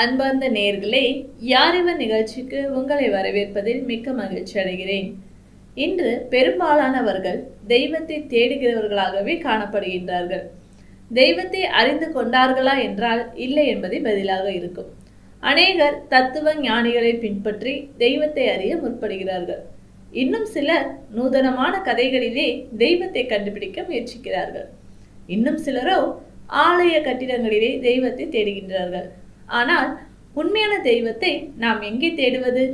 அன்பார்ந்த நேர்களே யாரிவன் நிகழ்ச்சிக்கு உங்களை வரவேற்பதில் மிக்க மகிழ்ச்சி அடைகிறேன். இன்று பெரும்பாலானவர்கள் தெய்வத்தை தேடுகிறவர்களாகவே காணப்படுகின்றார்கள். தெய்வத்தை அறிந்து கொண்டார்களா என்றால் இல்லை என்பதே பதிலாக இருக்கும். அநேகர் தத்துவ ஞானிகளை பின்பற்றி தெய்வத்தை அறிய முற்படுகிறார்கள். இன்னும் சிலர் நூதனமான கதைகளிலே தெய்வத்தை கண்டுபிடிக்க முயற்சிக்கிறார்கள். இன்னும் சிலரோ ஆலய கட்டிடங்களிலே தெய்வத்தை தேடுகின்றார்கள். ஆனால் உண்மையான தெய்வத்தை நாம் எங்கே தேடுவது?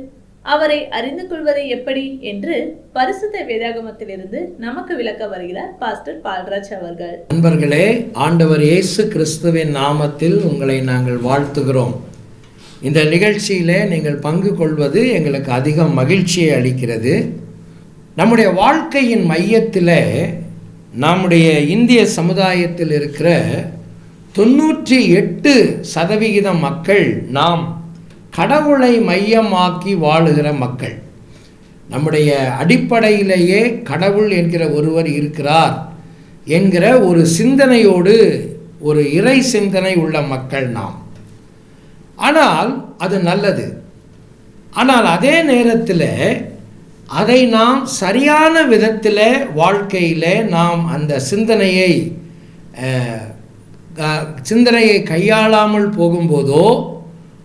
அவரை அறிந்து கொள்வது எப்படி? என்று பரிசுத்த வேதாகமத்திலிருந்து நமக்கு விளக்க வருகிறார் பாஸ்டர் பால்ராஜ் அவர்கள். நண்பர்களே ஆண்டவர் இயேசு கிறிஸ்துவின் நாமத்தில் உங்களை நாங்கள் வாழ்த்துகிறோம். இந்த நிகழ்ச்சியிலே நீங்கள் பங்கு கொள்வது எங்களுக்கு அதிக மகிழ்ச்சியை அளிக்கிறது. நம்முடைய வாழ்க்கையின் மையத்தில் நம்முடைய இந்திய சமுதாயத்தில் இருக்கிற தொண்ணூற்றி எட்டு சதவிகித மக்கள் நாம் கடவுளை மையமாக்கி வாழுகிற மக்கள். நம்முடைய அடிப்படையிலேயே கடவுள் என்கிற ஒருவர் இருக்கிறார் என்கிற ஒரு சிந்தனையோடு ஒரு இறை சிந்தனை உள்ள மக்கள் நாம். ஆனால் அது நல்லது. ஆனால் அதே நேரத்தில் அதை நாம் சரியான விதத்தில் வாழ்க்கையில் நாம் அந்த சிந்தனையை சிந்தனையை கையாளாமல் போகும்போதோ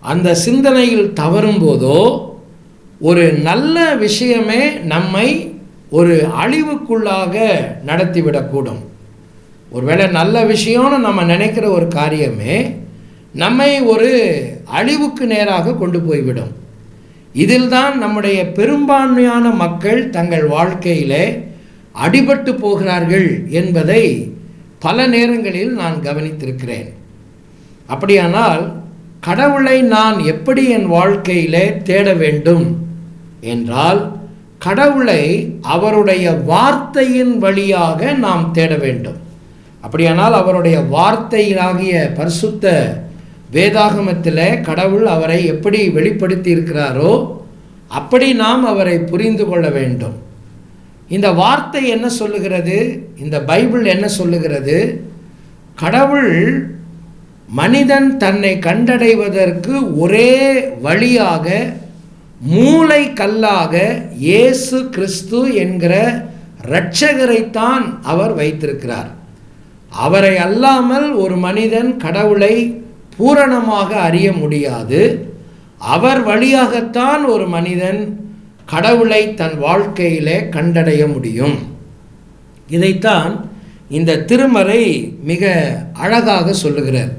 அந்த சிந்தனையில் தவறும் போதோ ஒரு நல்ல விஷயமே நம்மை ஒரு அழிவுக்குள்ளாக நடத்திவிடக்கூடும். ஒருவேளை நல்ல விஷயம்னு நம்ம நினைக்கிற ஒரு காரியமே நம்மை ஒரு அழிவுக்கு நேராக கொண்டு போய்விடும். இதில்தான் நம்முடைய பெரும்பான்மையான மக்கள் தங்கள் வாழ்க்கையிலே அடிபட்டு போகிறார்கள் என்பதை பல நேரங்களில் நான் கவனித்திருக்கிறேன். அப்படியானால் கடவுளை நான் எப்படி என் வாழ்க்கையிலே தேட வேண்டும்? என்றால் கடவுளை அவருடைய வார்த்தையின் வழியாக நாம் தேட வேண்டும். அப்படியானால் அவருடைய வார்த்தையிலாகிய பரிசுத்த வேதாகமத்தில் கடவுள் அவரை எப்படி வெளிப்படுத்தி இருக்கிறாரோ அப்படி நாம் அவரை புரிந்து கொள்ள வேண்டும். இந்த வார்த்தை என்ன சொல்லுகிறது? இந்த பைபிள் என்ன சொல்லுகிறது? கடவுள் மனிதன் தன்னை கண்டடைவதற்கு ஒரே வழியாக மூளை கல்லாக இயேசு கிறிஸ்து என்கிற இரட்சகரைத்தான் அவர் வைத்திருக்கிறார். அவரை அல்லாமல் ஒரு மனிதன் கடவுளை பூரணமாக அறிய முடியாது. அவர் வழியாகத்தான் ஒரு மனிதன் கடவுளை தன் வாழ்க்கையிலே கண்டடைய முடியும். இதைத்தான் இந்த திருமறை மிக அழகாக சொல்லுகிறார்.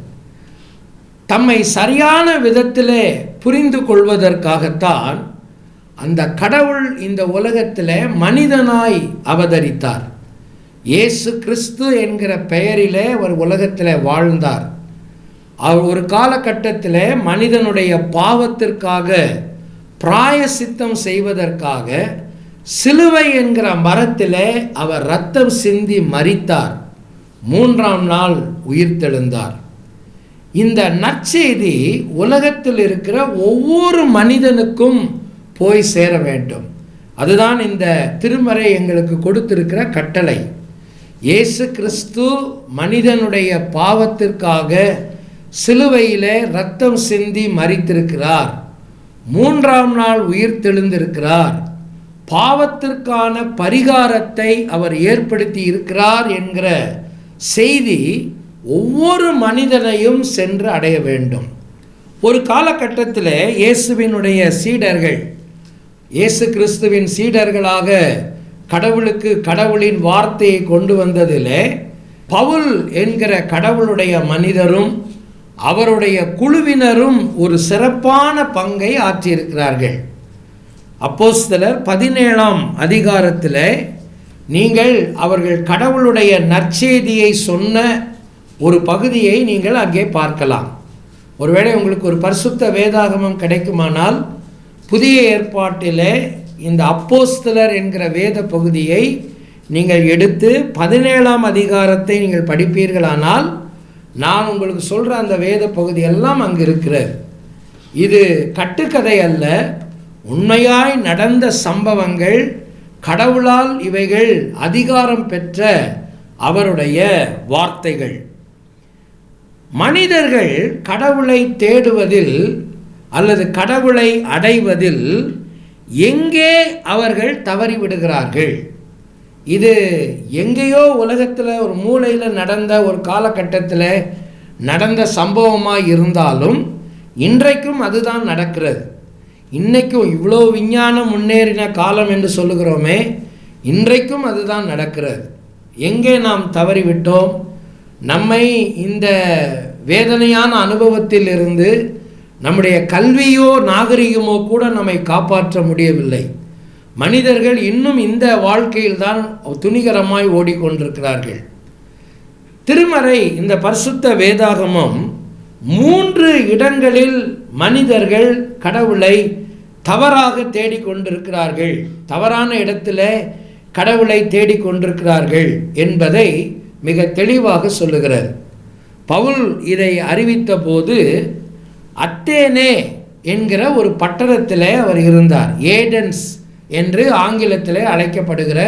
தம்மை சரியான விதத்திலே புரிந்து கொள்வதற்காகத்தான் அந்த கடவுள் இந்த உலகத்தில் மனிதனாய் அவதரித்தார். இயேசு கிறிஸ்து என்கிற பெயரிலே அவர் உலகத்தில் வாழ்ந்தார். அவர் ஒரு காலகட்டத்தில் மனிதனுடைய பாவத்திற்காக பிராயசித்தம் செய்வதற்காக சிலுவை என்கிற மரத்தில் அவர் ரத்தம் சிந்தி மறித்தார் மூன்றாம் நாள் உயிர்த்தெழுந்தார். இந்த நற்செய்தி உலகத்தில் இருக்கிற ஒவ்வொரு மனிதனுக்கும் போய் சேர வேண்டும். அதுதான் இந்த திருமறை எங்களுக்கு கொடுத்திருக்கிற கட்டளை. இயேசு கிறிஸ்து மனிதனுடைய பாவத்திற்காக சிலுவையில் ரத்தம் சிந்தி மறித்திருக்கிறார் மூன்றாம் நாள் உயிர் தெளிந்திருக்கிறார் பாவத்திற்கான பரிகாரத்தை அவர் ஏற்படுத்தி இருக்கிறார் என்கிற செய்தி ஒவ்வொரு மனிதனையும் சென்று அடைய வேண்டும். ஒரு காலகட்டத்தில் இயேசுவினுடைய சீடர்கள் இயேசு கிறிஸ்துவின் சீடர்களாக கடவுளுக்கு கடவுளின் வார்த்தையை கொண்டு வந்ததிலே பவுல் என்கிற கடவுளுடைய மனிதரும் அவருடைய குழுவினரும் ஒரு சிறப்பான பங்கை ஆற்றியிருக்கிறார்கள். அப்போஸ்தலர் பதினேழாம் அதிகாரத்தில் நீங்கள் அவர்கள் கடவுளுடைய நற்செய்தியை சொன்ன ஒரு பகுதியை நீங்கள் அங்கே பார்க்கலாம். ஒருவேளை உங்களுக்கு ஒரு பரிசுத்த வேதாகமம் கிடைக்குமானால் புதிய ஏற்பாட்டில் இந்த அப்போஸ்தலர் என்கிற வேத பகுதியை நீங்கள் எடுத்து பதினேழாம் அதிகாரத்தை நீங்கள் படிப்பீர்களானால் நான் உங்களுக்கு சொல்கிற அந்த வேத பகுதி எல்லாம் அங்கே இருக்கிறது. இது கட்டுக்கதை அல்ல. உண்மையாய் நடந்த சம்பவங்கள் கடவுளால் இவைகள் அதிகாரம் பெற்ற அவருடைய வார்த்தைகள். மனிதர்கள் கடவுளை தேடுவதில் அல்லது கடவுளை அடைவதில் எங்கே அவர்கள் தவறிவிடுகிறார்கள்? இது எங்கேயோ உலகத்தில் ஒரு மூலையில் நடந்த ஒரு காலகட்டத்தில் நடந்த சம்பவமாக இருந்தாலும் இன்றைக்கும் அதுதான் நடக்கிறது. இன்றைக்கும் இவ்வளோ விஞ்ஞானம் முன்னேறின காலம் என்று சொல்லுகிறோமே இன்றைக்கும் அதுதான் நடக்கிறது. எங்கே நாம் தவறிவிட்டோம்? நம்மை இந்த வேதனையான அனுபவத்தில் இருந்து நம்முடைய கல்வியோ நாகரிகமோ கூட நம்மை காப்பாற்ற முடியவில்லை. மனிதர்கள் இன்னும் இந்த வாழ்க்கையில்தான் துணிகரமாய் ஓடிக்கொண்டிருக்கிறார்கள். திருமறை இந்த பரிசுத்த வேதாகமம் மூன்று இடங்களில் மனிதர்கள் கடவுளை தவறாக தேடிக்கொண்டிருக்கிறார்கள். தவறான இடத்துல கடவுளை தேடிக்கொண்டிருக்கிறார்கள் என்பதை மிக தெளிவாக சொல்லுகிறது பவுல் இதை அறிவித்த போது அத்தேனே என்கிற ஒரு பட்டணத்தில் அவர் இருந்தார். ஏடென்ஸ் என்று ஆங்கிலத்தில் அழைக்கப்படுகிற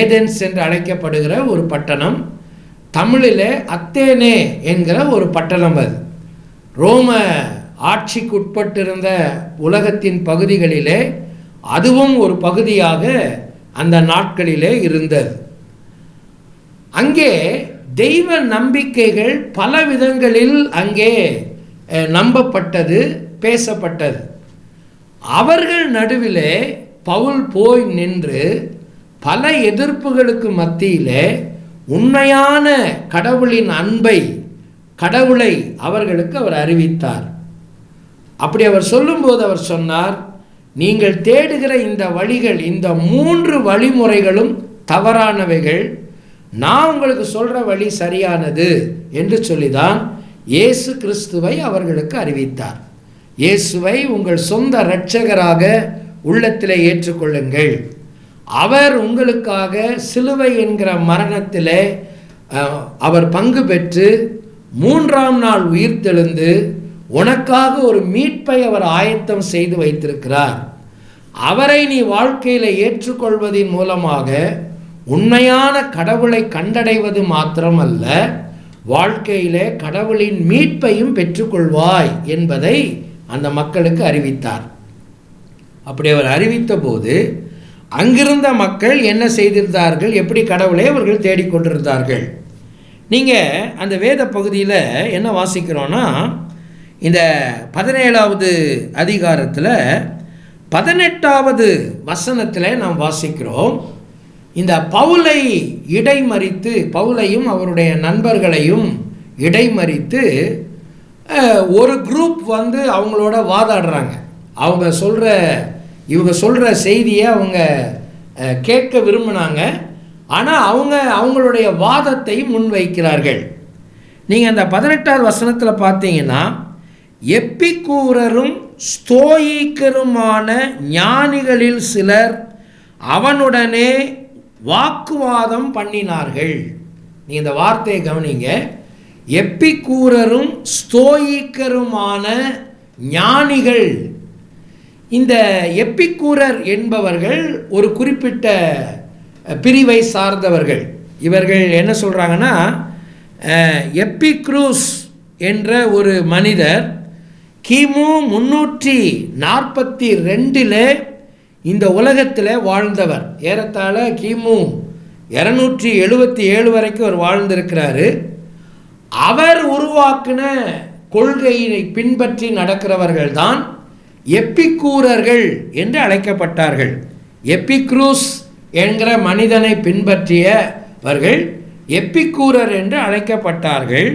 ஏதென்ஸ் என்று அழைக்கப்படுகிற ஒரு பட்டணம் தமிழில் அத்தேனே என்கிற ஒரு பட்டணம் அது. ரோம ஆட்சிக்கு உட்பட்டிருந்த உலகத்தின் பகுதிகளிலே அதுவும் ஒரு பகுதியாக அந்த நாட்களிலே இருந்தது. அங்கே தெய்வ நம்பிக்கைகள் பல விதங்களில் அங்கே நம்பப்பட்டது பேசப்பட்டது. அவர்கள் நடுவிலே பவுல் போய் நின்று பல எதிர்ப்புகளுக்கு மத்தியிலே உண்மையான கடவுளின் அன்பை கடவுளை அவர்களுக்கு அவர் அறிவித்தார். அப்படி அவர் சொல்லும்போது அவர் சொன்னார் நீங்கள் தேடுகிற இந்த வழிகள் இந்த மூன்று வழிமுறைகளும் தவறானவைகள். நான் உங்களுக்கு சொல்கிற வழி சரியானது என்று சொல்லிதான் இயேசு கிறிஸ்துவை அவர்களுக்கு அறிவித்தார். இயேசுவை உங்கள் சொந்த இரட்சகராக உள்ளத்தில் ஏற்றுக்கொள்ளுங்கள். அவர் உங்களுக்காக சிலுவை என்கிற மரணத்திலே அவர் பங்கு பெற்று மூன்றாம் நாள் உயிர்த்தெழுந்து உனக்காக ஒரு மீட்பை அவர் ஆயத்தம் செய்து வைத்திருக்கிறார். அவரை நீ வாழ்க்கையில் ஏற்றுக்கொள்வதின் மூலமாக உண்மையான கடவுளை கண்டடைவது மாத்திரமல்ல வாழ்க்கையிலே கடவுளின் மீட்பையும் பெற்றுக்கொள்வாய் என்பதை அந்த மக்களுக்கு அறிவித்தார். அப்படி அவர் அறிவித்த போது அங்கிருந்த மக்கள் என்ன செய்திருந்தார்கள்? எப்படி கடவுளை அவர்கள் தேடிக்கொண்டிருந்தார்கள் நீங்கள் அந்த வேத பகுதியில் என்ன வாசிக்கிறோன்னா இந்த பதினேழாவது அதிகாரத்தில் பதினெட்டாவது வசனத்தில் நாம் வாசிக்கிறோம். இந்த பவுலை இடைமறித்து பவுலையும் அவருடைய நண்பர்களையும் இடைமறித்து ஒரு குரூப் வந்து அவங்களோட வாதாடுறாங்க. அவங்க சொல்கிற இவங்க சொல்கிற செய்தியை அவங்க கேட்க விரும்பினாங்க. ஆனால் அவங்க அவங்களுடைய வாதத்தை முன்வைக்கிறார்கள். நீங்கள் அந்த பதினெட்டாவது வசனத்தில் பார்த்தீங்கன்னா எப்பிக்கூரரும் ஸ்தோயிக்கருமான ஞானிகளில் சிலர் அவனுடனே வாக்குவாதம் பண்ணினார்கள். நீ இந்த வார்த்தையை கவனிங்க. எப்பிக்கூரரும் ஸ்தோயிக்கருமான ஞானிகள் இந்த எப்பிக்கூரர் என்பவர்கள் ஒரு குறிப்பிட்ட பிரிவை சார்ந்தவர்கள். இவர்கள் என்ன சொல்கிறாங்கன்னா எப்பிக்ரூஸ் என்ற ஒரு மனிதர் கிமு முன்னூற்றி நாற்பத்தி ரெண்டில் இந்த உலகத்தில் வாழ்ந்தவர். ஏறத்தாழ கிமு இரநூற்றி எழுபத்தி ஏழு வரைக்கும் அவர் வாழ்ந்திருக்கிறாரு. அவர் உருவாக்கின கொள்கையை பின்பற்றி நடக்கிறவர்கள் தான் எப்பிக்கூரர்கள் என்று அழைக்கப்பட்டார்கள். எப்பிக்ரூஸ் என்கிற மனிதனை பின்பற்றியவர்கள் எப்பிக்கூரர் என்று அழைக்கப்பட்டார்கள்.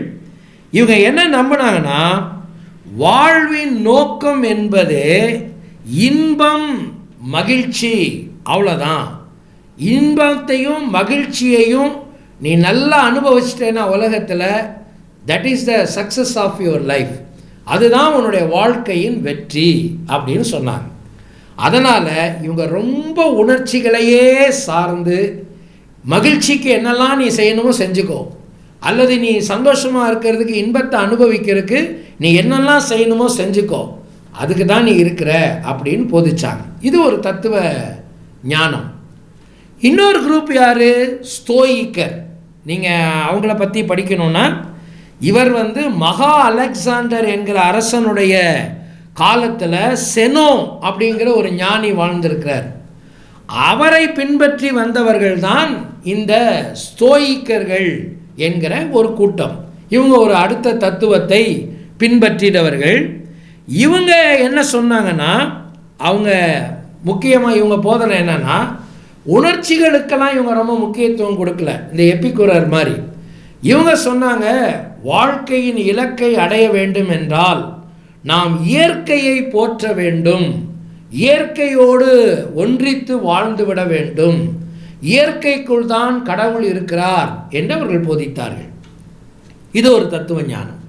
இவங்க என்ன நம்பினாங்கன்னா வாழ்வின் நோக்கம் என்பது இன்பம் மகிழ்ச்சி அவ்வளோதான் இன்பத்தையும் மகிழ்ச்சியையும் நீ நல்லா அனுபவிச்சிட்டேன்னா உலகத்தில் that is the success of your life அதுதான் உன்னுடைய வாழ்க்கையின் வெற்றி அப்படின்னு சொன்னாங்க. அதனால் இவங்க ரொம்ப உணர்ச்சிகளையே சார்ந்து மகிழ்ச்சிக்கு என்னெல்லாம் நீ செய்யணுமோ செஞ்சுக்கோ. அல்லது நீ சந்தோஷமாக இருக்கிறதுக்கு இன்பத்தை அனுபவிக்கிறதுக்கு நீ என்னெல்லாம் செய்யணுமோ செஞ்சுக்கோ. அதுக்கு தான் நீ இருக்கிற அப்படின்னு போதிச்சாங்க. இது ஒரு தத்துவ ஞானம். இன்னொரு குரூப் யார்? ஸ்தோயிக்கர். நீங்கள் அவங்கள பற்றி படிக்கணுன்னா இவர் வந்து மகா அலெக்சாண்டர் என்கிற அரசனுடைய காலத்தில் செனோ அப்படிங்கிற ஒரு ஞானி வாழ்ந்திருக்கிறார். அவரை பின்பற்றி வந்தவர்கள் தான் இந்த ஸ்தோயிக்கர்கள் என்கிற ஒரு கூட்டம். இவங்க ஒரு அடுத்த தத்துவத்தை பின்பற்றினவர்கள் இவங்க என்ன சொன்னாங்கன்னா அவங்க முக்கியமாக இவங்க போதனை என்னன்னா உணர்ச்சிகளுக்கெல்லாம் இவங்க ரொம்ப முக்கியத்துவம் கொடுக்கல. இந்த எப்பிக்குரர் மாதிரி. இவங்க சொன்னாங்க வாழ்க்கையின் இலக்கை அடைய வேண்டும் என்றால் நாம் இயற்கையை போற்ற வேண்டும். இயற்கையோடு ஒன்றித்து வாழ்ந்துவிட வேண்டும். இயற்கைக்குள் தான் கடவுள் இருக்கிறார் என்று அவர்கள் போதித்தார்கள். இது ஒரு தத்துவ ஞானம்.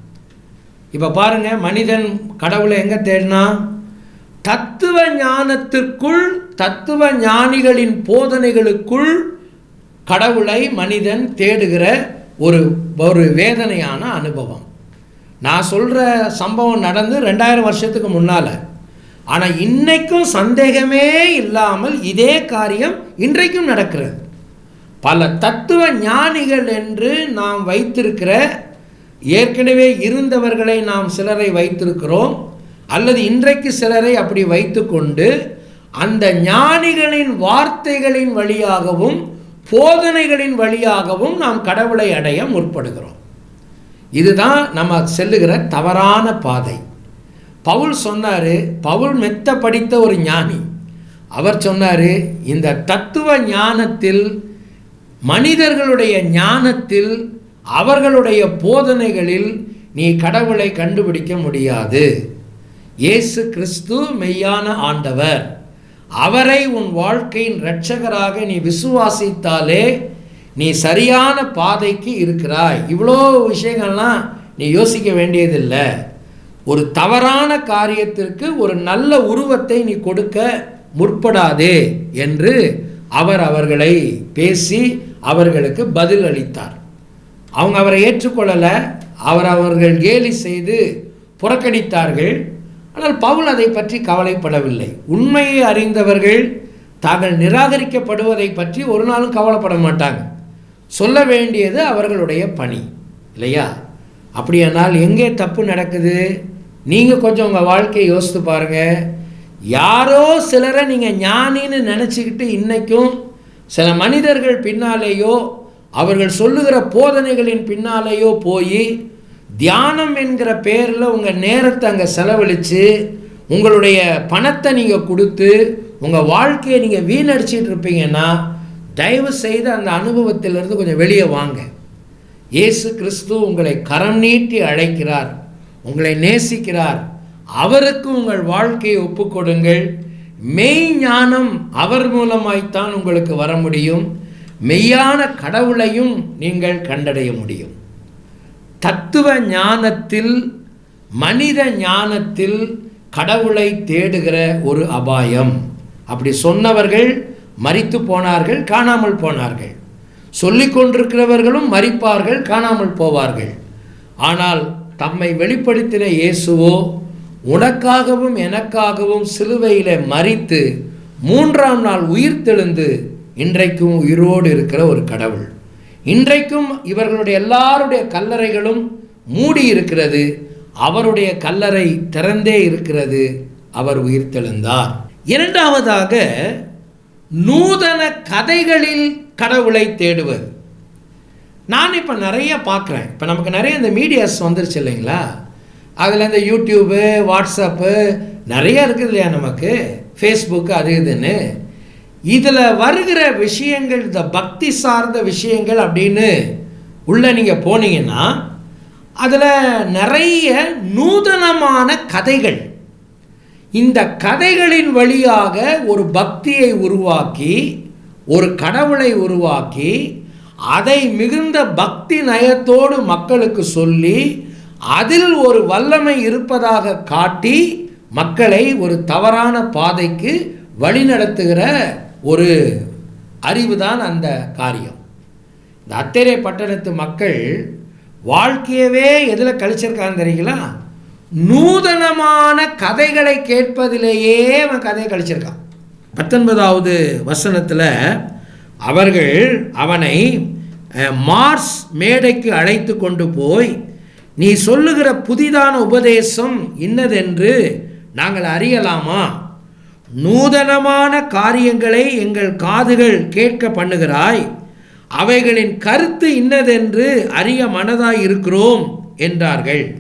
இப்போ பாருங்க மனிதன் கடவுளை எங்கே தேடினா? தத்துவ ஞானத்திற்குள் தத்துவ ஞானிகளின் போதனைகளுக்குள் கடவுளை மனிதன் தேடுகிற ஒரு ஒரு வேதனையான அனுபவம். நான் சொல்கிற சம்பவம் நடந்து ரெண்டாயிரம் வருஷத்துக்கு முன்னால். ஆனால் இன்றைக்கும் சந்தேகமே இல்லாமல் இதே காரியம் இன்றைக்கும் நடக்கிறது. பல தத்துவ ஞானிகள் என்று நாம் வைத்திருக்கிற ஏற்கனவே இருந்தவர்களை நாம் சிலரை வைத்திருக்கிறோம். அல்லது இன்றைக்கு சிலரை அப்படி வைத்துக்கொண்டு அந்த ஞானிகளின் வார்த்தைகளின் வழியாகவும் போதனைகளின் வழியாகவும் நாம் கடவுளை அடைய முற்படுகிறோம். இதுதான் நம்ம செல்லுகிற தவறான பாதை. பவுல் சொன்னார் பவுல் மெத்த படித்த ஒரு ஞானி. அவர் சொன்னார் இந்த தத்துவ ஞானத்தில் மனிதர்களுடைய ஞானத்தில் அவர்களுடைய போதனைகளில் நீ கடவுளை கண்டுபிடிக்க முடியாது. இயேசு கிறிஸ்து மெய்யான ஆண்டவர். அவரை உன் வாழ்க்கையின் இரட்சகராக நீ விசுவாசித்தாலே நீ சரியான பாதைக்கு இருக்கிறாய். இவ்வளோ விஷயங்கள்லாம் நீ யோசிக்க வேண்டியதில்லை. ஒரு தவறான காரியத்திற்கு ஒரு நல்ல உருவத்தை நீ கொடுக்க முற்படாதே என்று அவர் அவர்களை பேசி அவர்களுக்கு பதில் அளித்தார். அவங்க அவரை ஏற்றுக்கொள்ளலை. அவர் அவர்கள் கேலி செய்து புறக்கணித்தார்கள். ஆனால் பவுல் அதை பற்றி கவலைப்படவில்லை. உண்மையை அறிந்தவர்கள் தாங்கள் நிராகரிக்கப்படுவதை பற்றி ஒரு நாளும் கவலைப்பட மாட்டாங்க. சொல்ல வேண்டியது அவர்களுடைய பணி இல்லையா? அப்படியானால் எங்கே தப்பு நடக்குது? நீங்கள் கொஞ்சம் உங்கள் வாழ்க்கையை யோசித்து பாருங்கள் யாரோ சிலரை நீங்கள் ஞானின்னு நினச்சிக்கிட்டு இன்றைக்கும் சில மனிதர்கள் பின்னாலேயோ அவர்கள் சொல்லுகிற போதனைகளின் பின்னாலேயோ போய் தியானம் என்கிற பேரில் உங்கள் நேரத்தை அங்கே செலவழித்து உங்களுடைய பணத்தை நீங்கள் கொடுத்து உங்கள் வாழ்க்கையை நீங்கள் வீணடிச்சிட்டு இருப்பீங்கன்னா தயவு செய்து அந்த அனுபவத்திலிருந்து கொஞ்சம் வெளியே வாங்க. இயேசு கிறிஸ்து உங்களை கரம் நீட்டி அழைக்கிறார் உங்களை நேசிக்கிறார். அவருக்கு உங்கள் வாழ்க்கையை ஒப்புக்கொடுங்கள் மெய் ஞானம் அவர் மூலமாய்த்தான் உங்களுக்கு வர முடியும். மெய்யான கடவுளையும் நீங்கள் கண்டடைய முடியும். தத்துவ ஞானத்தில் மனித ஞானத்தில் கடவுளை தேடுகிற ஒரு அபாயம். அப்படி சொன்னவர்கள் மறித்து போனார்கள் காணாமல் போனார்கள். சொல்லிக்கொண்டிருக்கிறவர்களும் மறிப்பார்கள் காணாமல் போவார்கள். ஆனால் தம்மை வெளிப்படுத்தின இயேசுவோ உனக்காகவும் எனக்காகவும் சிலுவையில் மறித்து மூன்றாம் நாள் உயிர்த்தெழுந்து இன்றைக்கும் உயிரோடு இருக்கிற ஒரு கடவுள். இன்றைக்கும் இவர்களுடைய எல்லாருடைய கல்லறைகளும் மூடி இருக்கிறது. அவருடைய கல்லறை திறந்தே இருக்கிறது. அவர் உயிர்த்தெழுந்தார் இரண்டாவதாக நூதன கதைகளில் கடவுளை தேடுவது. நான் இப்போ நிறைய பார்க்குறேன். இப்போ நமக்கு நிறைய இந்த மீடியாஸ் வந்துருச்சு இல்லைங்களா? அதில் இந்த யூடியூப்பு வாட்ஸ்அப்பு நிறைய இருக்குது இல்லையா நமக்கு? ஃபேஸ்புக்கு அது இதுன்னு. இதில் வருகிற விஷயங்கள் இந்த பக்தி சார்ந்த விஷயங்கள் அப்படின்னு உள்ளே நீங்கள் போனீங்கன்னா அதில் நிறைய நூதனமான கதைகள். இந்த கதைகளின் வழியாக ஒரு பக்தியை உருவாக்கி ஒரு கடவுளை உருவாக்கி அதை மிகுந்த பக்தி நயத்தோடு மக்களுக்கு சொல்லி அதில் ஒரு வல்லமை இருப்பதாக காட்டி மக்களை ஒரு தவறான பாதைக்கு வழிநடத்துகிற ஒரு அறிவு தான் அந்த காரியம். இந்த அத்தேரே பட்டணத்து மக்கள் வாழ்க்கையவே எதில் கழிச்சிருக்காங்க தெரியுங்களா? நூதனமான கதைகளை கேட்பதிலேயே அவன் கதையை கழிச்சிருக்கான். பத்தொன்பதாவது வசனத்தில் அவர்கள் அவனை மார்ஸ் மேடைக்கு அழைத்து கொண்டு போய் நீ சொல்லுகிற புதிதான உபதேசம் இன்னதென்று நாங்கள் அறியலாமா? நூதனமான காரியங்களை எங்கள் காதுகள் கேட்க பண்ணுகிறாய். அவைகளின் கருத்து இன்னதென்று அறிய மனதாய் இருக்கிறோம் என்றார்கள்.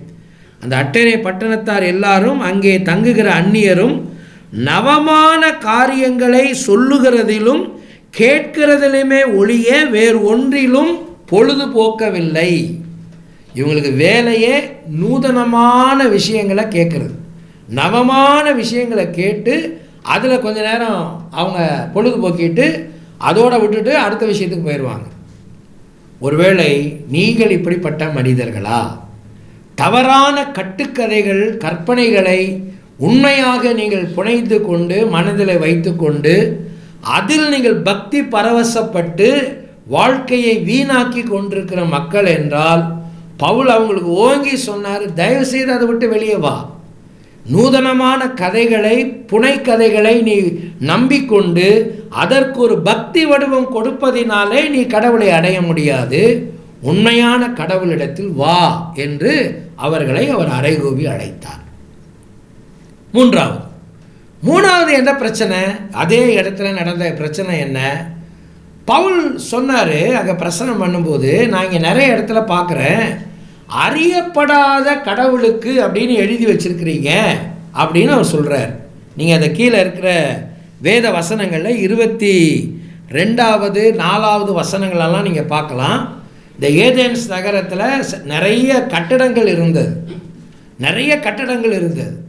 அந்த அட்டனை பட்டணத்தார் எல்லாரும் அங்கே தங்குகிற அந்நியரும் நவமான காரியங்களை சொல்லுகிறதிலும் கேட்கிறதிலுமே ஒழிய வேறு ஒன்றிலும் பொழுதுபோக்கவில்லை. இவங்களுக்கு வேலையே நூதனமான விஷயங்களை கேட்குறது. நவமான விஷயங்களை கேட்டு அதில் கொஞ்ச நேரம் அவங்க பொழுதுபோக்கிட்டு அதோடு விட்டுட்டு அடுத்த விஷயத்துக்கு போயிடுவாங்க ஒருவேளை நீங்கள் இப்படிப்பட்ட மனிதர்களா? தவறான கட்டுக்கதைகள் கற்பனைகளை உண்மையாக நீங்கள் புனைந்து கொண்டு மனதில் வைத்துக்கொண்டு அதில் நீங்கள் பக்தி பரவசப்பட்டு வாழ்க்கையை வீணாக்கி கொண்டிருக்கிற மக்கள் என்றால் பவுல் அவங்களுக்கு ஓங்கி சொன்னார் தயவு செய்து அதை விட்டு வெளியே வா. நூதனமான கதைகளை புனைக்கதைகளை நீ நம்பிக்கொண்டு அதற்கு ஒரு பக்தி வடிவம் கொடுப்பதினாலே நீ கடவுளை அடைய முடியாது. உண்மையான கடவுளிடத்தில் வா என்று அவர்களை அவர் அறைகூவி அழைத்தார். மூன்றாவது. மூணாவது என்ன பிரச்சனை? அதே இடத்துல நடந்த பிரச்சனை என்ன? பவுல் சொன்னார் அங்கே பிரசனம் பண்ணும்போது நான் இங்கே நிறைய இடத்துல பார்க்குறேன் அறியப்படாத கடவுளுக்கு அப்படின்னு எழுதி வச்சிருக்கிறீங்க அப்படின்னு அவர் சொல்கிறார் நீங்கள் அதை கீழே இருக்கிற வேத வசனங்களில் இருபத்தி ரெண்டாவது நாலாவது வசனங்களெல்லாம் நீங்கள் பார்க்கலாம். இந்த ஏதேன்ஸ் நகரத்தில் நிறைய கட்டடங்கள் இருந்தது. நிறைய கட்டடங்கள் இருந்தது.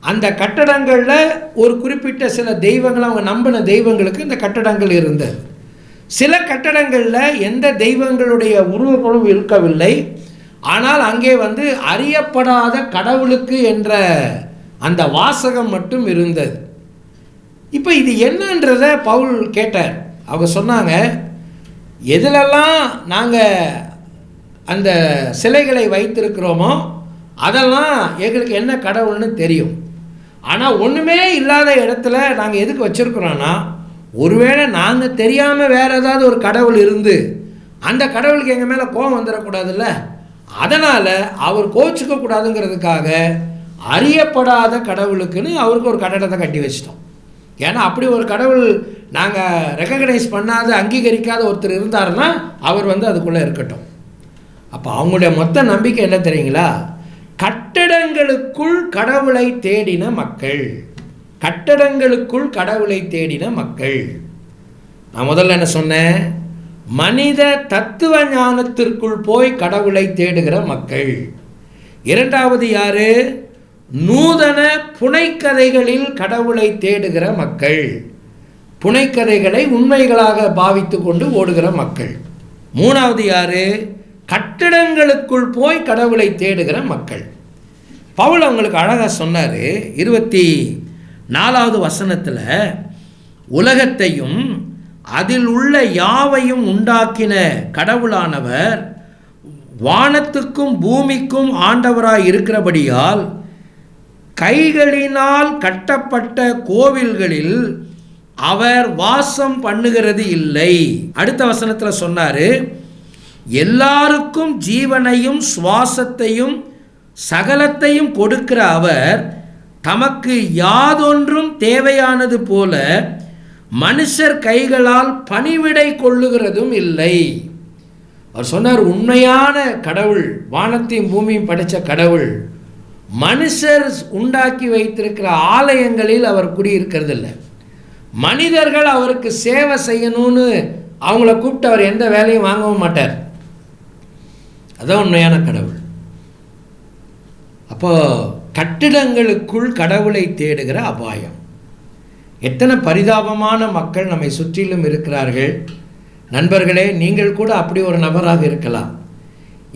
அந்த கட்டடங்களில் ஒரு குறிப்பிட்ட சில தெய்வங்கள் அவங்க நம்பின தெய்வங்களுக்கு இந்த கட்டடங்கள் இருந்தது. சில கட்டடங்களில் எந்த தெய்வங்களுடைய உருவங்களும் இருக்கவில்லை. ஆனால் அங்கே வந்து அறியப்படாத கடவுளுக்கு என்ற அந்த வாசகம் மட்டும் இருந்தது. இப்போ இது என்னன்றத பவுல் கேட்டார். அவங்க சொன்னாங்க எதிலெல்லாம் நாங்கள் அந்த சிலைகளை வைத்திருக்கிறோமோ அதெல்லாம் எங்களுக்கு என்ன கடவுள்னு தெரியும். ஆனால் ஒன்றுமே இல்லாத இடத்துல நாங்கள் எதுக்கு வச்சுருக்குறோன்னா ஒருவேளை நாங்கள் தெரியாமல் வேறு ஏதாவது ஒரு கடவுள் இருந்து அந்த கடவுளுக்கு எங்கள் மேலே கோபம் வந்துடக்கூடாதுல்ல அதனால் அவர் கோச்சிக்க கூடாதுங்கிறதுக்காக அறியப்படாத கடவுளுக்குன்னு அவருக்கு ஒரு கட்டடத்தை கட்டி வச்சிட்டோம். ஏன்னா அப்படி ஒரு கடவுள் நாங்கள் ரெக்கக்னைஸ் பண்ணாத அங்கீகரிக்காத ஒருத்தர் இருந்தாருன்னா அவர் வந்து அதுக்குள்ளே இருக்கட்டும். அப்போ அவங்களுடைய மொத்த நம்பிக்கை என்ன தெரியுங்களா? கட்டடங்களுக்குள் கடவுளை தேடின மக்கள். கட்டடங்களுக்குள் கடவுளை தேடின மக்கள். நான் முதல்ல என்ன சொன்னேன்? மனித தத்துவ ஞானத்திற்குள் போய் கடவுளை தேடுகிற மக்கள். இரண்டாவது யாரு? நூதன புனைக்கதைகளில் கடவுளை தேடுகிற மக்கள். புனைக்கதைகளை உண்மைகளாக பாவித்து கொண்டு ஓடுகிற மக்கள். மூணாவது யாரு? கட்டிடங்களுக்குள் போய் கடவுளை தேடுகிற மக்கள். பவுல் அவங்களுக்கு அழகாக சொன்னார் இருபத்தி நாலாவது வசனத்தில் உலகத்தையும் அதில் உள்ள யாவையும் உண்டாக்கின கடவுளானவர் வானத்துக்கும் பூமிக்கும் ஆண்டவராய் இருக்கிறபடியால் கைகளினால் கட்டப்பட்ட கோவில்களில் அவர் வாசம் பண்ணுகிறது இல்லை. அடுத்த வசனத்தில் சொன்னார் எல்லாருக்கும் ஜீவனையும் சுவாசத்தையும் சகலத்தையும் கொடுக்கிற அவர் தமக்கு யாதொன்றும் தேவையானது போல மனுஷர் கைகளால் பணிவிடை கொள்ளுகிறதும் இல்லை. அவர் சொன்னார் உண்மையான கடவுள் வானத்தையும் பூமியும் படைத்த கடவுள் மனுஷர் உண்டாக்கி வைத்திருக்கிற ஆலயங்களில் அவர் குடியிருக்கிறது இல்லை மனிதர்கள் அவருக்கு சேவை செய்யணும்னு அவங்கள கூப்பிட்டு அவர் எந்த வேலையும் வாங்கவும் மாட்டார். அதான் உண்மையான கடவுள். அப்போ கட்டிடங்களுக்குள் கடவுளை தேடுகிற அபாயம். எத்தனை பரிதாபமான மக்கள் நம்மை சுற்றிலும் இருக்கிறார்கள்? நண்பர்களே நீங்கள் கூட அப்படி ஒரு நபராக இருக்கலாம்.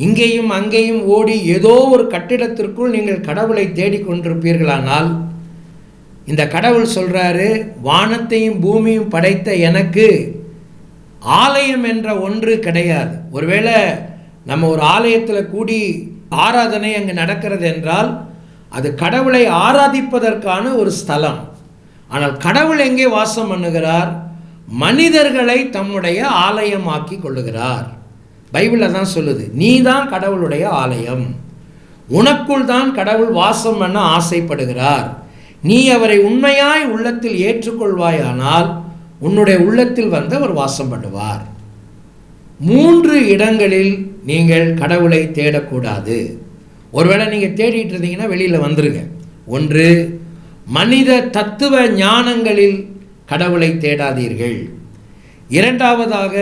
இங்கேயும் அங்கேயும் ஓடி ஏதோ ஒரு கட்டிடத்திற்குள் நீங்கள் கடவுளை தேடிக்கொண்டிருப்பீர்களானால் இந்த கடவுள் சொல்கிறாரு வானத்தையும் பூமியும் படைத்த எனக்கு ஆலயம் என்ற ஒன்று கிடையாது. ஒருவேளை நம்ம ஒரு ஆலயத்தில் கூடி ஆராதனை அங்கு நடக்கிறது என்றால் அது கடவுளை ஆராதிப்பதற்கான ஒரு ஸ்தலம். ஆனால் கடவுள் எங்கே வாசம் பண்ணுகிறார்? மனிதர்களை தம்முடைய ஆலயமாக்கி கொள்ளுகிறார். பைபிளில் தான் சொல்லுது நீ தான் கடவுளுடைய ஆலயம். உனக்குள் தான் கடவுள் வாசம் பண்ண ஆசைப்படுகிறார். நீ அவரை உண்மையாய் உள்ளத்தில் ஏற்றுக்கொள்வாயானால் உன்னுடைய உள்ளத்தில் வந்து அவர் வாசம் பண்ணுவார். மூன்று இடங்களில் நீங்கள் கடவுளை தேடக்கூடாது. ஒருவேளை நீங்கள் தேடிட்டு இருந்தீங்கன்னா வெளியில் வந்துருங்க. ஒன்று மனித தத்துவ ஞானங்களில் கடவுளை தேடாதீர்கள். இரண்டாவதாக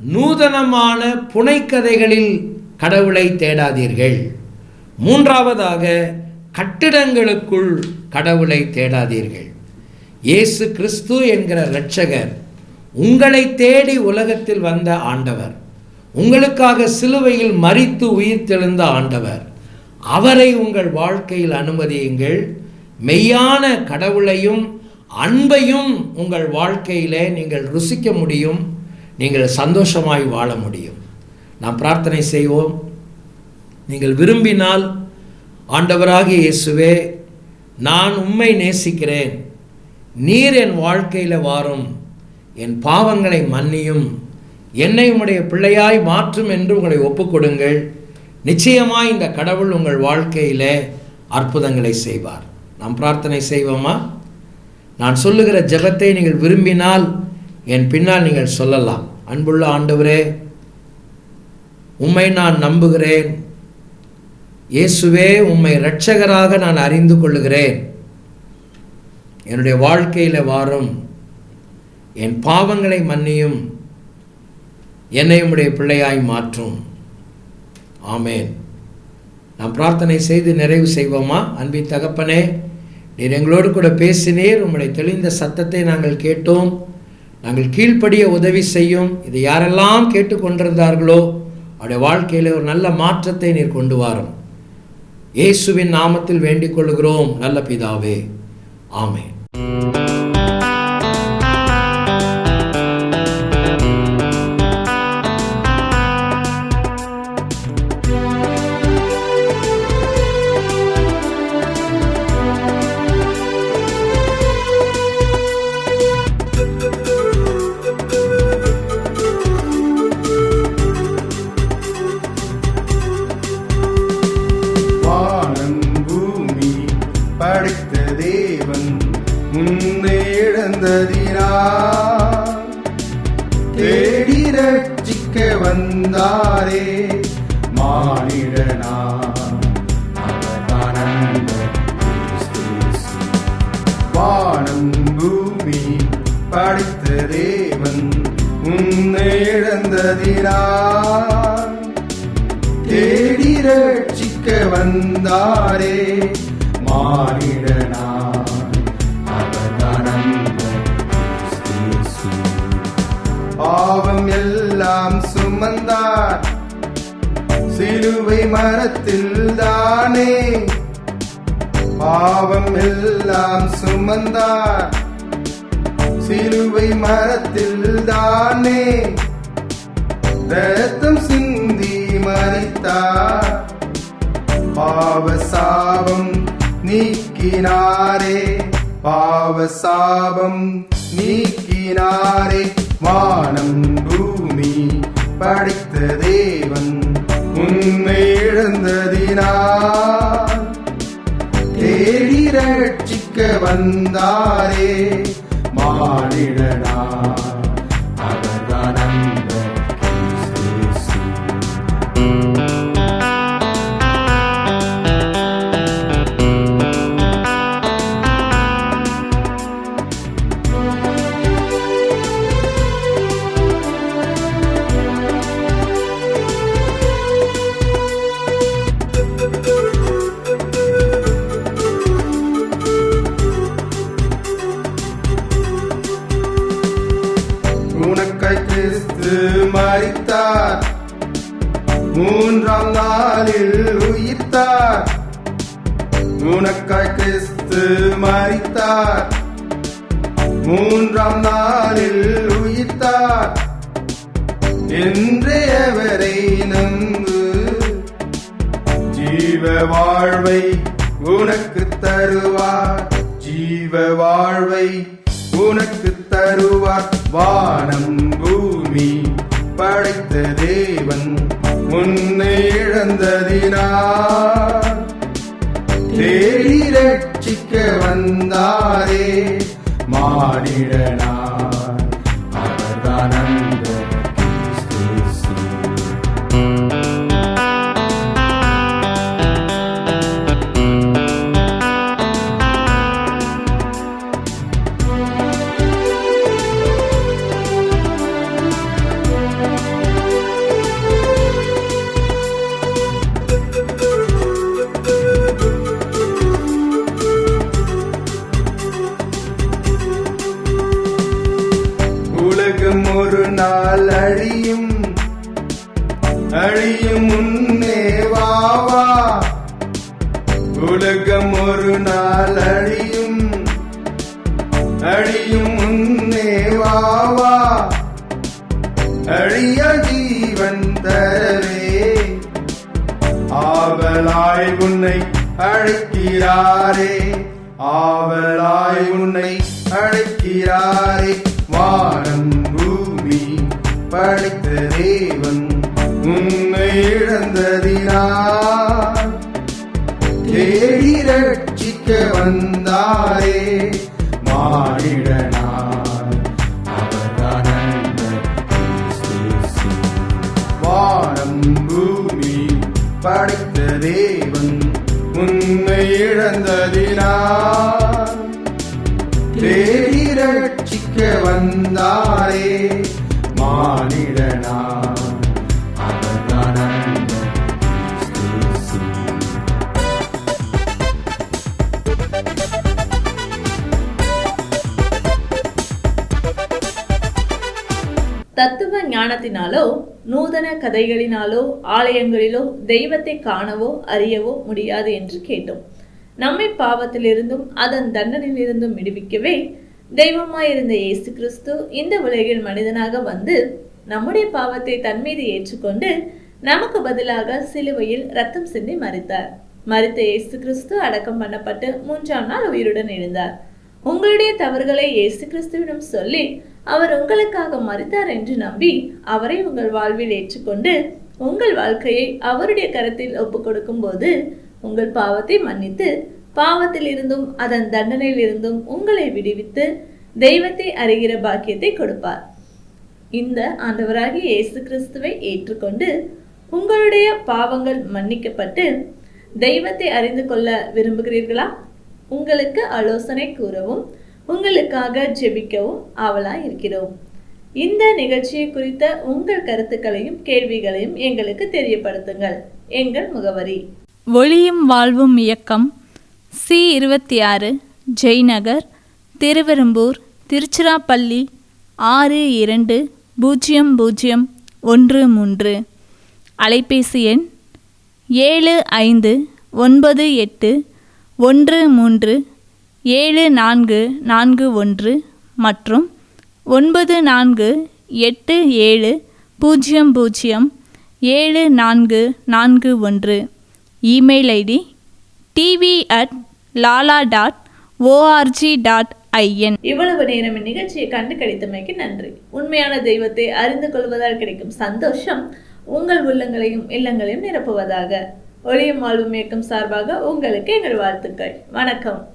நூதனமான புனைக்கதைகளில் கடவுளை தேடாதீர்கள். மூன்றாவதாக கட்டிடங்களுக்குள் கடவுளை தேடாதீர்கள். இயேசு கிறிஸ்து என்கிற இரட்சகர் உங்களை தேடி உலகத்தில் வந்த ஆண்டவர் உங்களுக்காக சிலுவையில் மறித்து உயிர்த்தெழுந்த ஆண்டவர் அவரை உங்கள் வாழ்க்கையில் அனுமதியுங்கள். மெய்யான கடவுளையும் அன்பையும் உங்கள் வாழ்க்கையிலே நீங்கள் ருசிக்க முடியும் நீங்கள் சந்தோஷமாய் வாழ முடியும். நாம் பிரார்த்தனை செய்வோம். நீங்கள் விரும்பினால் ஆண்டவராகிய இயேசுவே நான் உம்மை நேசிக்கிறேன். நீர் என் வாழ்க்கையில் வாரும். என் பாவங்களை மன்னியும். என்னை உம்முடைய பிள்ளையாய் மாற்றும் என்று உங்களை ஒப்புக்கொடுங்கள். நிச்சயமாய் இந்த கடவுள் உங்கள் வாழ்க்கையிலே அற்புதங்களை செய்வார். நாம் பிரார்த்தனை செய்வோமா? நான் சொல்லுகிற ஜபத்தை நீங்கள் விரும்பினால் என் பின்னால் நீங்கள் சொல்லலாம். அன்புள்ள ஆண்டவரே உம்மை நான் நம்புகிறேன். இயேசுவே உம்மை இரட்சகராக நான் அறிந்து கொள்ளுகிறேன். என்னுடைய வாழ்க்கையில் வாரும். என் பாவங்களை மன்னியும். என்னை உம்முடைய பிள்ளையாய் மாற்றும். ஆமேன். நாம் பிரார்த்தனை செய்து நிறைவு செய்வோமா? அன்பின் தகப்பனே நீர் எங்களோடு கூட பேசினீர். உம்முடைய தெளிந்த சத்தத்தை நாங்கள் கேட்டோம். நாங்கள் கீழ்ப்படிய உதவி செய்யும். இதை யாரெல்லாம் கேட்டுக்கொண்டிருந்தார்களோ அவருடைய வாழ்க்கையில் ஒரு நல்ல மாற்றத்தை நீர் கொண்டு வாரும். இயேசுவின் நாமத்தில் வேண்டிக் கொள்கிறோம் நல்ல பிதாவே. ஆமே படைத்த தேவன் முன்னே இழந்ததினா தேடி ரட்சிக்க வந்தாரே மானிடனா. அவர்தான் வானம் பூமி படைத்த தேவன் உன்னை இழந்ததினா தேடி ரட்சிக்க வந்தாரே மானிடனார் பாவம் எல்லாம் சுமந்தார். சிலுவை மரத்தில் தானே. பாவம் எல்லாம் சுமந்தார். சிலுவை மரத்தில் தானே. ரத்தம் சிந்தி மறித்தார் நீக்கினாரே பாவ சாபம் நீக்கினாரே வானம் பூமி படைத்த தேவன் உன்னை இழந்ததினால். தேடி ரட்சிக்க வந்தாரே மானிடனா கிறிஸ்து மறித்தார். மூன்றாம் நாளில் உயிர்த்தார். உனக்காய் கிறிஸ்து மறித்தார். மூன்றாம் நாளில் உயிர்த்தார். என்றே அவரை நம்பு. ஜீவ வாழ்வை உனக்கு தருவார். ஜீவ வாழ்வை உனக்கு தருவார். வானம் பூ பூமி படைத்த தேவன் உன்னை இழந்ததினார் தேடி ரட்சிக்க வந்தாரே மானிடனார். அவர்தான் தேவன் உன்னை இழந்ததினார் தேடி ரட்சிக்க வந்தாரே மானிடனார் வானம் பூமி படைத்த தேவன் உன்னை இழந்ததினார் தேடி ரட்சிக்க வந்தாரே மானிடனார் ஞானத்தினாலோ நூதன கதைகளினாலோ ஆலயங்களிலோ தெய்வத்தை காணவோ அறியவோ முடியாது என்று கேட்டோம். நம்மை பாவத்திலிருந்தும் அதன் தண்டனையிலிருந்தும் விடுவிக்கவே தெய்வமாயிருந்த இயேசு கிறிஸ்து இந்த உலகில் மனிதனாக வந்து நம்முடைய பாவத்தை தன் மீது ஏற்றுக்கொண்டு நமக்கு பதிலாக சிலுவையில் ரத்தம் சிந்தி மறித்தார் மறித்த இயேசு கிறிஸ்து அடக்கம் பண்ணப்பட்டு மூன்றாம் நாள் உயிருடன் எழுந்தார். உங்களுடைய தவறுகளை இயேசு கிறிஸ்துவிடம் சொல்லி அவர் உங்களுக்காக மறித்தார் என்று நம்பி அவரை உங்கள் வாழ்வில் ஏற்றுக்கொண்டு உங்கள் வாழ்க்கையை அவருடைய கரத்தில் ஒப்புக் கொடுக்கும் போது உங்கள் பாவத்தை மன்னித்து பாவத்தில் இருந்தும் அதன் தண்டனையில் இருந்தும் உங்களை விடுவித்து தெய்வத்தை அறிகிற பாக்கியத்தை கொடுப்பார். இந்த ஆண்டவராகிய இயேசு கிறிஸ்துவை ஏற்றுக்கொண்டு உங்களுடைய பாவங்கள் மன்னிக்கப்பட்டு தெய்வத்தை அறிந்து கொள்ள விரும்புகிறீர்களா? உங்களுக்கு ஆலோசனை கூறவும் உங்களுக்காக ஜெபிக்கவும் ஆவலாய் இருக்கிறோம். இந்த நிகழ்ச்சியை குறித்த உங்கள் கருத்துக்களையும் கேள்விகளையும் எங்களுக்கு தெரியப்படுத்துங்கள். எங்கள் முகவரி. ஒளியும் வாழ்வும் இயக்கம் சி இருபத்தி ஆறு ஜெய்நகர் திருவெரும்பூர் திருச்சிராப்பள்ளி ஆறு இரண்டு பூஜ்ஜியம் பூஜ்ஜியம் ஒன்று மூன்று. அலைபேசி எண் ஏழு ஐந்து ஒன்பது எட்டு ஒன்று மூன்று ஏழு நான்கு நான்கு ஒன்று மற்றும் ஒன்பது நான்கு எட்டு ஏழு பூஜ்ஜியம் பூஜ்ஜியம் ஏழு நான்கு நான்கு ஒன்று. Email ID TV at lala dot ORG dot IN. இவ்வளவு நேரம் இந்நிகழ்ச்சியை கண்டு கழித்தமைக்கு நன்றி. உண்மையான தெய்வத்தை அறிந்து கொள்வதால் கிடைக்கும் சந்தோஷம் உங்கள் உள்ளங்களையும் இல்லங்களையும் நிரப்புவதாக. ஒளியும் வாழ்வும் இயக்கம் சார்பாக உங்களுக்கு எங்கள் வாழ்த்துக்கள். வணக்கம்.